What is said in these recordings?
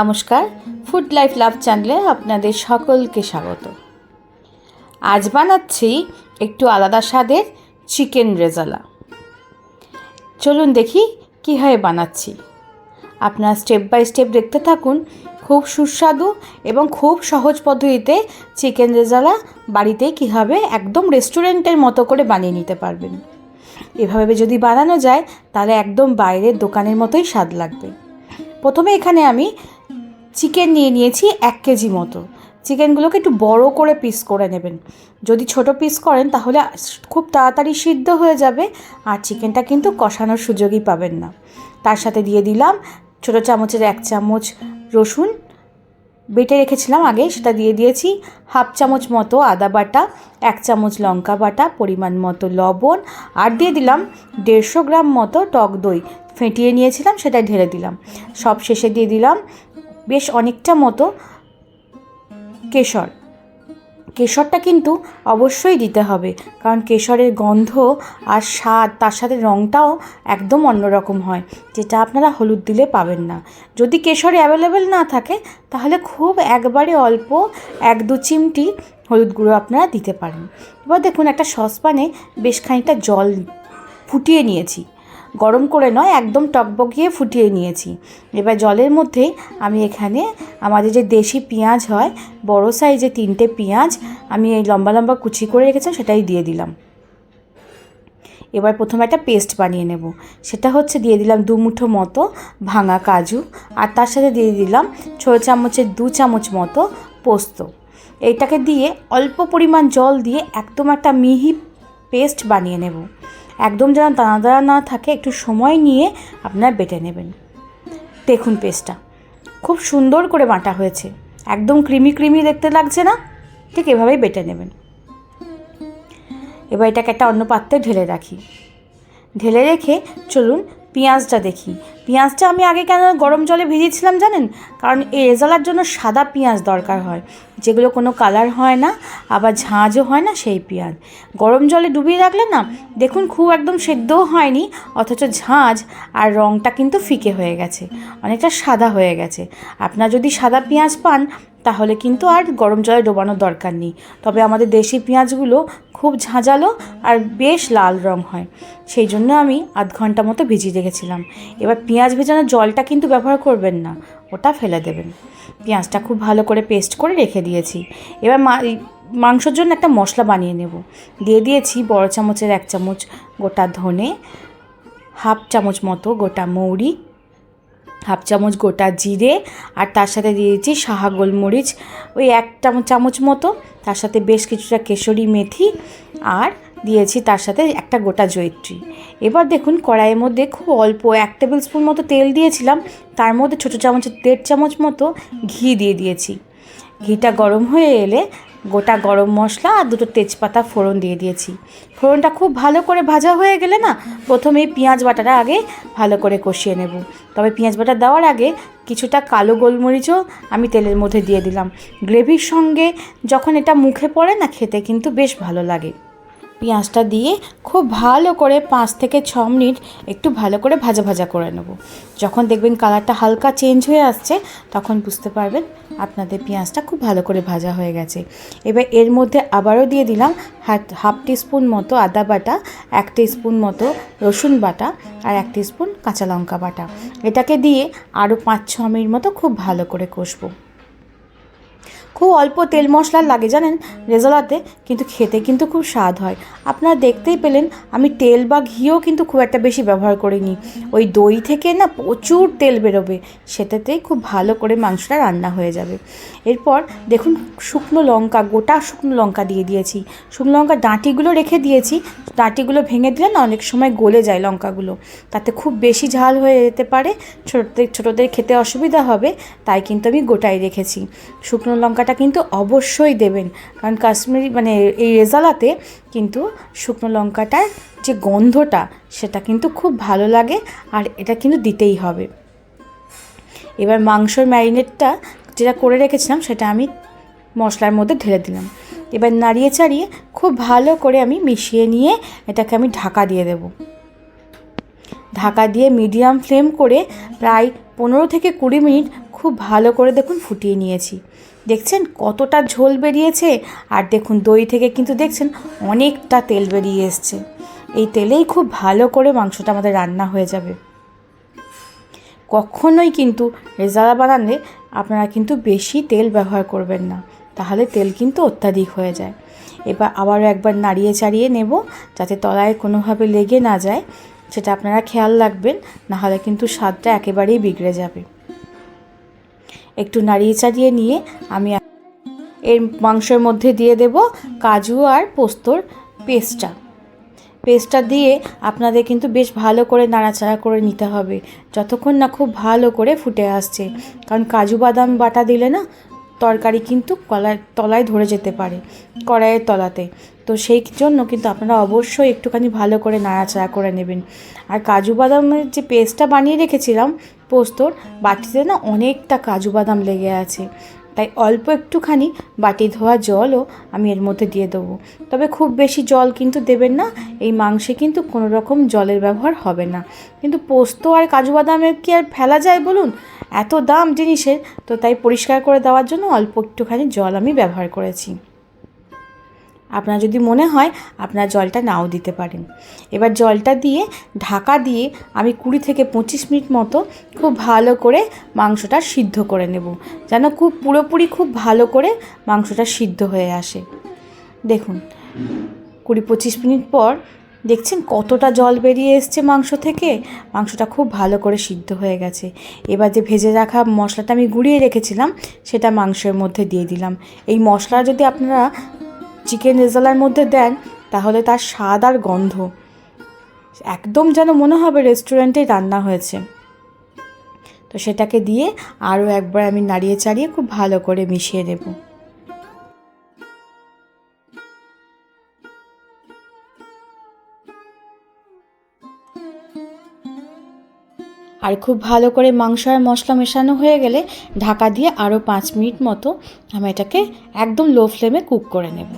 নমস্কার food life love চ্যানেলে আপনাদের সকলকে স্বাগত। আজ বানাচ্ছি একটু আলাদা স্বাদের চিকেন রেজালা। চলুন দেখি কীভাবে বানাচ্ছি। আপনারা স্টেপ বাই স্টেপ দেখতে থাকুন, খুব সুস্বাদু এবং খুব সহজ পদ্ধতিতে চিকেন রেজালা বাড়িতেই কীভাবে একদম রেস্টুরেন্টের মতো করে বানিয়ে নিতে পারবেন। এভাবে যদি বানানো যায়, তাহলে একদম বাইরের দোকানের মতোই স্বাদ লাগবে। প্রথমে এখানে আমি চিকেন নিয়ে নিয়েছি এক কেজি মতো। চিকেনগুলোকে একটু বড় করে পিস করে নেবেন। যদি ছোট পিস করেন তাহলে খুব তাড়াতাড়ি সিদ্ধ হয়ে যাবে আর চিকেনটা কিন্তু কষানোর সুযোগই পাবেন না। তার সাথে দিয়ে দিলাম ছোটো চামচের এক চামচ রসুন। বেটে রেখেছিলাম আগে, সেটা দিয়ে দিয়েছি হাফ চামচ মতো আদা বাটা, এক চামচ লঙ্কা বাটা, পরিমাণ মতো লবণ আর দিয়ে দিলাম দেড়শো গ্রাম মতো টক দই। ফেটিয়ে নিয়েছিলাম সেটা ঢেলে দিলাম। সব শেষে দিয়ে দিলাম বেশ অনেকটা মতো কেশর। কেশরটা কিন্তু অবশ্যই দিতে হবে, কারণ কেশরের গন্ধ আর স্বাদ, তার সাথে রঙটাও একদম অন্যরকম হয়, যেটা আপনারা হলুদ দিলে পাবেন না। যদি কেশর অ্যাভেলেবেল না থাকে, তাহলে খুব একবারে অল্প এক দু চিমটি হলুদ গুঁড়ো আপনারা দিতে পারেন। এবার দেখুন, একটা সসপ্যানে বেশ খানিকটা জল ফুটিয়ে নিয়েছি। গরম করে নয়, একদম টকবগিয়ে ফুটিয়ে নিয়েছি। এবার জলের মধ্যে আমি এখানে আমাদের যে দেশি পেঁয়াজ হয়, বড় সাইজে তিনটে পেঁয়াজ আমি এই লম্বা লম্বা কুচি করে রেখেছিলাম, সেটাই দিয়ে দিলাম। এবার প্রথমে একটা পেস্ট বানিয়ে নেব। সেটা হচ্ছে দিয়ে দিলাম দু মুঠো মতো ভাঙা কাজু আর তার সাথে দিয়ে দিলাম ছোটো চামচের দু চামচ মতো পোস্ত। এইটাকে দিয়ে অল্প পরিমাণ জল দিয়ে একদম একটা মিহি পেস্ট বানিয়ে নেব। একদম যেন দানা দানা না থাকে, একটু সময় নিয়ে আপনারা বেটে নেবেন। দেখুন পেস্টটা, খুব সুন্দর করে বাঁটা হয়েছে। একদম ক্রিমি ক্রিমি দেখতে লাগছে না? ঠিক এভাবেই বেটে নেবেন। এবার এটাকে একটা অন্য পাত্রে ঢেলে রাখি। ঢেলে রেখে চলুন পেঁয়াজটা দেখি। পেঁয়াজটা আমি আগে কেন গরম জলে ভিজিয়েছিলাম জানেন? কারণ এই রেজালার জন্য সাদা পেঁয়াজ দরকার হয়। যেগুলো কোনো কালার হয় না, আবার ঝাঁঝও হয় না সেই পেঁয়াজ। গরম জলে ডুবিয়ে রাখলে না, দেখুন খুব একদম সেদ্ধও হয়নি, অথচ ঝাঁঝ আর রঙটা কিন্তু ফিকে হয়ে গেছে, অনেকটা সাদা হয়ে গেছে। আপনার যদি সাদা পেঁয়াজ পান, তাহলে কিন্তু আর গরম জলে ডোবানোর দরকার নেই। তবে আমাদের দেশি পেঁয়াজগুলো খুব ঝাঁঝালো আর বেশ লাল রং হয়। সেই জন্য আমি আধ ঘণ্টা মতো ভিজিয়ে রেখেছিলাম। এবার পেঁয়াজ ভেজানোর জলটা কিন্তু ব্যবহার করবেন না, ওটা ফেলে দেবেন। পেঁয়াজটা খুব ভালো করে পেস্ট করে রেখে দিয়েছি। এবার মা মাংসর জন্য একটা মশলা বানিয়ে নেব। দিয়ে দিয়েছি বড় চামচের এক চামচ গোটা ধনে, হাফ চামচ মতো গোটা মৌরি, হাফ চামচ গোটা জিরে, আর তার সাথে দিয়ে দিচ্ছি সাহা গোলমরিচ। ওই এক চামচ মতো, তার সাথে বেশ কিছুটা কেশরি মেথি, আর দিয়েছি তার সাথে একটা গোটা জয়িত্রী। এবার দেখুন কড়াইয়ের মধ্যে খুব অল্প এক টেবিল স্পুন মতো তেল দিয়েছিলাম, তার মধ্যে ছোটো চামচের দেড় চামচ মতো ঘি দিয়ে দিয়েছি। ঘিটা গরম হয়ে এলে গোটা গরম মশলা আর দুটো তেজপাতা ফোড়ন দিয়ে দিয়েছি। ফোড়নটা খুব ভালো করে ভাজা হয়ে গেলে না প্রথমেই পেঁয়াজ বাটাটা আগে ভালো করে কষিয়ে নেব। তবে পেঁয়াজ বাটা দেওয়ার আগে কিছুটা কালো গোলমরিচও আমি তেলের মধ্যে দিয়ে দিলাম। গ্রেভির সঙ্গে যখন এটা মুখে পড়ে না খেতে কিন্তু বেশ ভালো লাগে। পেঁয়াজটা দিয়ে খুব ভালো করে পাঁচ থেকে ছ মিনিট একটু ভালো করে ভাজা ভাজা করে নেব। যখন দেখবেন কালারটা হালকা চেঞ্জ হয়ে আসছে, তখন বুঝতে পারবেন আপনাদের পেঁয়াজটা খুব ভালো করে ভাজা হয়ে গেছে। এবার এর মধ্যে আবারও দিয়ে দিলাম হাফ টিস্পুন মতো আদা বাটা, এক স্পুন মতো রসুন বাটা আর এক স্পুন কাঁচা লঙ্কা বাটা। এটাকে দিয়ে আরও পাঁচ ছ মিনিট মতো খুব ভালো করে কষবো। খুব অল্প তেল মশলা লাগে, জানেন? রেজালাতে কিন্তু খেতে কিন্তু খুব স্বাদ হয়। আপনারা দেখতেই পেলেন, আমি তেল বা ঘিও কিন্তু খুব একটা বেশি ব্যবহার করিনি। ওই দই থেকে না প্রচুর তেল বেরোবে, সেটাতেই খুব ভালো করে মাংসটা রান্না হয়ে যাবে। এরপর দেখুন, শুকনো লঙ্কা, গোটা শুকনো লঙ্কা দিয়ে দিয়েছি। শুকনো লঙ্কা ডাঁটিগুলো রেখে দিয়েছি। ডাঁটিগুলো ভেঙে দিলে না অনেক সময় গলে যায় লঙ্কাগুলো। তাতে খুব বেশি ঝাল হয়ে যেতে পারে। ছোটোদের ছোটোদের খেতে অসুবিধা হবে, তাই কিন্তু আমি গোটাই রেখেছি। শুকনো লঙ্কাটা কিন্তু অবশ্যই দেবেন। কারণ কাশ্মীরি মানে এই রেজালাতে কিন্তু শুকনো লঙ্কাটার যে গন্ধটা, সেটা কিন্তু খুব ভালো লাগে আর এটা কিন্তু দিতেই হবে। এবার মাংসর ম্যারিনেটটা যেটা করে রেখেছিলাম, সেটা আমি মশলার মধ্যে ঢেলে দিলাম। এবার নাড়িয়ে চাড়িয়ে খুব ভালো করে আমি মিশিয়ে নিয়ে এটাকে আমি ঢাকা দিয়ে দেব। ঢাকা দিয়ে মিডিয়াম ফ্লেম করে প্রায় পনেরো থেকে কুড়ি মিনিট খুব খুব ভালো করে দেখুন ফুটিয়ে নিয়েছি। দেখছেন কতটা ঝোল বেরিয়েছে? আর দেখুন, দই থেকে কিন্তু দেখছেন অনেকটা তেল বেরিয়ে এসছে। এই তেলেই খুব ভালো করে মাংসটা আমাদের রান্না হয়ে যাবে। কখনোই কিন্তু রেজালা বানালে আপনারা কিন্তু বেশি তেল ব্যবহার করবেন না, তাহলে তেল কিন্তু অত্যাধিক হয়ে যায়। এবার আবারও একবার নাড়িয়ে চাড়িয়ে নেব, যাতে তলায় কোনোভাবে লেগে না যায়। সেটা আপনারা খেয়াল রাখবেন, নাহলে কিন্তু স্বাদটা একেবারেই বিগড়ে যাবে। একটু নাড়িয়ে চাড়িয়ে নিয়ে আমি এর মাংসের মধ্যে দিয়ে দেব কাজু আর পোস্তর পেস্টটা। পেস্টটা দিয়ে আপনাদের কিন্তু বেশ ভালো করে নাড়াচাড়া করে নিতে হবে। যতক্ষণ না খুব ভালো করে ফুটে আসছে। কারণ কাজু বাদাম বাটা দিলে না তরকারি কিন্তু কলায় তলায় ধরে যেতে পারে, কড়াইয়ের তলাতে। তো সেই জন্য কিন্তু আপনারা অবশ্যই একটুখানি ভালো করে নাড়াচাড়া করে নেবেন। আর কাজু বাদামের যে পেস্টটা বানিয়ে রেখেছিলাম পোস্তর বাটিতে না অনেকটা কাজু বাদাম লেগে আছে। তাই অল্প একটুখানি বাটি ধোয়া জলও আমি এর মধ্যে দিয়ে দেবো। তবে খুব বেশি জল কিন্তু দেবেন না, এই মাংসে কিন্তু কোনো রকম জলের ব্যবহার হবে না। কিন্তু পোস্ত আর কাজু বাদামের কি আর ফেলা যায় বলুন? এত দাম জিনিসের, তো তাই পরিষ্কার করে দেওয়ার জন্য অল্প একটুখানি জল আমি ব্যবহার করেছি। আপনার যদি মনে হয় আপনার জলটা নাও দিতে পারেন। এবার জলটা দিয়ে ঢাকা দিয়ে আমি কুড়ি থেকে পঁচিশ মিনিট মতো খুব ভালো করে মাংসটা সিদ্ধ করে নেব, যেন খুব পুরোপুরি খুব ভালো করে মাংসটা সিদ্ধ হয়ে আসে। দেখুন, কুড়ি পঁচিশ মিনিট পর দেখছেন কতটা জল বেরিয়ে এসছে মাংস থেকে? মাংসটা খুব ভালো করে সিদ্ধ হয়ে গেছে। এবার যে ভেজে রাখা মশলাটা আমি গুঁড়িয়ে রেখেছিলাম, সেটা মাংসের মধ্যে দিয়ে দিলাম। এই মশলা যদি আপনারা চিকেন রেজালার মধ্যে দেন, তাহলে তার স্বাদ আর গন্ধ। একদম যেন মনে হবে রেস্টুরেন্টেই রান্না হয়েছে। তো সেটাকে দিয়ে আরও একবার আমি নাড়িয়ে চাড়িয়ে খুব ভালো করে মিশিয়ে দেবো আর খুব ভালো করে মাংস আর মশলা মেশানো হয়ে গেলে ঢাকা দিয়ে আরও পাঁচ মিনিট মতো আমি এটাকে একদম লো ফ্লেমে কুক করে নেব।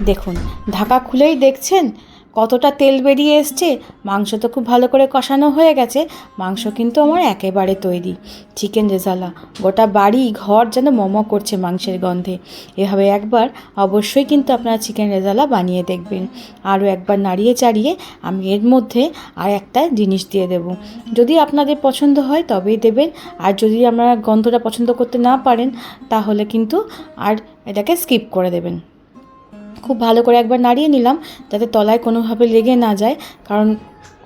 দেখুন ঢাকা খুলেই দেখছেন কতটা তেল বেরিয়ে এসছে। মাংস তো খুব ভালো করে কষানো হয়ে গেছে। মাংস কিন্তু আমার একেবারে তৈরি। চিকেন রেজালা, গোটা বাড়ি, ঘর যেন মোমো করছে মাংসের গন্ধে। এভাবে একবার অবশ্যই কিন্তু আপনারা চিকেন রেজালা বানিয়ে দেখবেন। আরও একবার নাড়িয়ে চাড়িয়ে আমি এর মধ্যে আর একটা জিনিস দিয়ে দেব। যদি আপনাদের পছন্দ হয় তবেই দেবেন। আর যদি আপনারা গন্ধটা পছন্দ করতে না পারেন, তাহলে কিন্তু আর এটাকে স্কিপ করে দেবেন। খুব ভালো করে একবার নাড়িয়ে নিলাম, যাতে তলায় কোনোভাবে লেগে না যায়। কারণ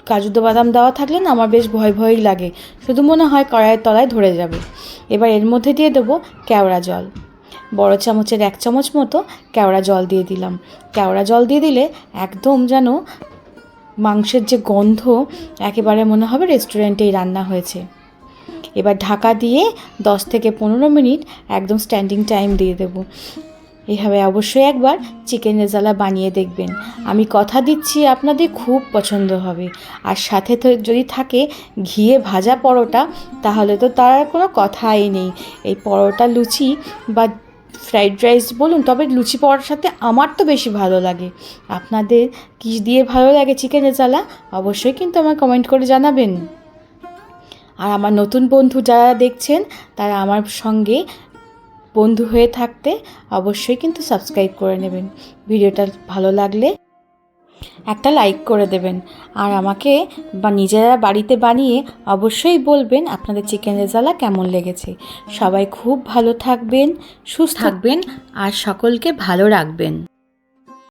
কাজু বাদাম দেওয়া থাকলে না আমার বেশ ভয় ভয়ই লাগে। শুধু মনে হয় কড়াইয়ের তলায় ধরে যাবে। এবার এর মধ্যে দিয়ে দেবো কেওড়া জল। বড় চামচের এক চামচ মতো কেওড়া জল দিয়ে দিলাম। কেওড়া জল দিয়ে দিলে একদম যেন মাংসের যে গন্ধ একেবারে মনে হবে রেস্টুরেন্টেই রান্না হয়েছে। এবার ঢাকা দিয়ে দশ থেকে পনেরো মিনিট একদম স্ট্যান্ডিং টাইম দিয়ে দেবো। এইভাবে অবশ্যই একবার চিকেন রেজালা বানিয়ে দেখবেন। আমি কথা দিচ্ছি, আপনাদের খুব পছন্দ হবে। আর সাথে যদি থাকে ঘিয়ে ভাজা পরোটা, তাহলে তো তার কোনো কথাই নেই। এই পরোটা, লুচি বা ফ্রাইড রাইস বলুন, তবে লুচি পরোটার সাথে আমার তো বেশি ভালো লাগে। আপনাদের কী দিয়ে ভালো লাগে চিকেন রেজালা অবশ্যই কিন্তু আমার কমেন্ট করে জানাবেন। আর আমার নতুন বন্ধু যারা দেখছেন, তারা আমার সঙ্গে বন্ধু হয়ে থাকতে অবশ্যই কিন্তু সাবস্ক্রাইব করে নেবেন। ভিডিওটা ভালো লাগলে একটা লাইক করে দেবেন। আর আমাকে বা নিজেরা বাড়িতে বানিয়ে অবশ্যই বলবেন আপনাদের চিকেন রেজালা কেমন লেগেছে। সবাই খুব ভালো থাকবেন, সুস্থ থাকবেন আর সকলকে ভালো রাখবেন।